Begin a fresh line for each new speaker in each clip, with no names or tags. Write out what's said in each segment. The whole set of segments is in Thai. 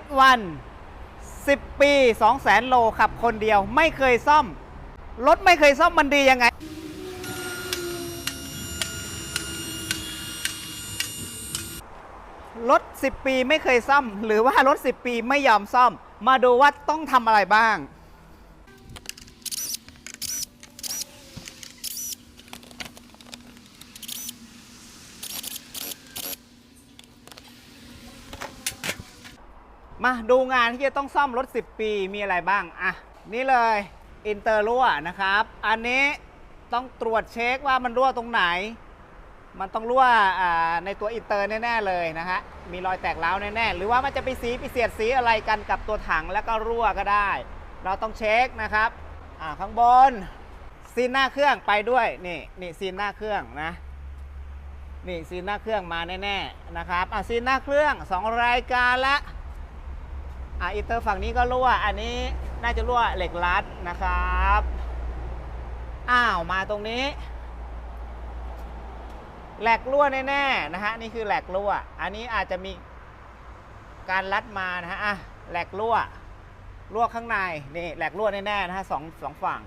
S1 10 ปี 200,000 โลขับคนเดียวไม่เคยซ่อม รถไม่เคยซ่อมมันดียังไง รถ 10 ปีไม่เคยซ่อม หรือว่ารถ 10 ปีไม่ยอมซ่อม มาดูว่าต้องทำอะไรบ้าง มาดูงานที่จะต้องซ่อมรถ 10 ปีมีอะไรบ้าง อะ นี่เลยอินเตอร์รั่วนะครับ อันนี้ต้องตรวจเช็คว่ามันรั่วตรงไหน มันต้องรั่วในตัวอินเตอร์แน่ๆเลยนะฮะ มีรอยแตกร้าวแน่ๆ หรือว่ามันจะไปสีไปเสียดสีอะไรกันกับตัวถังแล้วก็รั่วก็ได้ เราต้องเช็คนะครับ อ่าข้างบนซีนหน้าเครื่องไปด้วย นี่นี่ซีนหน้าเครื่องนะ นี่ซีนหน้าเครื่องมาแน่ๆนะครับ อ่าซีนหน้าเครื่องสองรายการละ อ่าอินเตอร์ฝั่งนี้ก็รั่ว อันนี้น่าจะรั่วเหล็กรัดนะครับ อ้าวมาตรงนี้แหลกรั่วแน่ๆนะฮะนี่คือแหลกรั่ว อันนี้อาจจะมีการรัดมานะฮะอะแหลกรั่วรั่วข้างในนี่แหลกรั่วแน่ๆนะฮะสองสองฝั่ง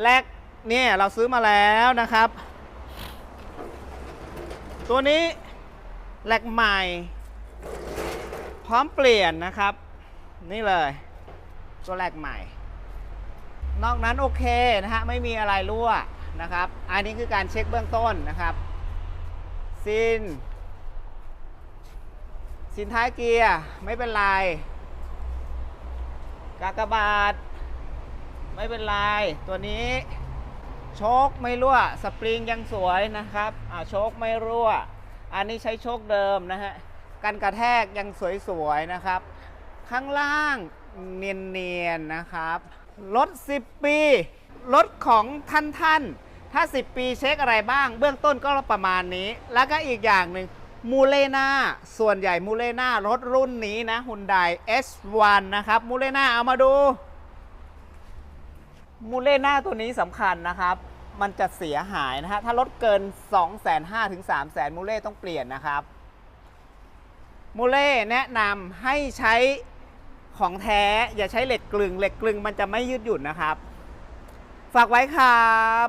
แหลกเนี่ยเราซื้อมาแล้วนะครับ ตัวนี้แหลกใหม่ พร้อมเปลี่ยนนะครับ นี่เลยตัวแรกใหม่ นอกนั้นโอเคนะฮะไม่มีอะไรรั่วนะครับ อันนี้คือการเช็คเบื้องต้นนะครับซินซินท้ายเกียร์ไม่เป็นไร กากบาท ไม่เป็นไรตัวนี้โชคไม่รั่ว สปริงยังสวยนะครับอ่าโชคไม่รั่ว อันนี้ใช้โชคเดิมนะฮะ กันกระแทกยังสวยๆนะครับ ข้างล่างเนียนๆนะครับรถ10 ปีรถของท่านท่านๆถ้า 10 ปีเช็คอะไรบ้าง เบื้องต้นก็ประมาณนี้ แล้วก็อีกอย่างหนึ่งมูเลนาส่วนใหญ่มูเลนารถรุ่นนี้นะฮุนได S1 นะครับมูเลนาเอามาดูมูเลนาตัวนี้สำคัญนะครับ มันจะเสียหายนะฮะถ้ารถเกิน 2 5 0 0 0ถึง3 0 0 0 0มูเล่ต้องเปลี่ยนนะครับ มูเล่แนะนำให้ใช้ของแท้ อย่าใช้เหล็กกลึง เหล็กกลึงมันจะไม่ยืดหยุ่นนะครับ ฝากไว้ครับ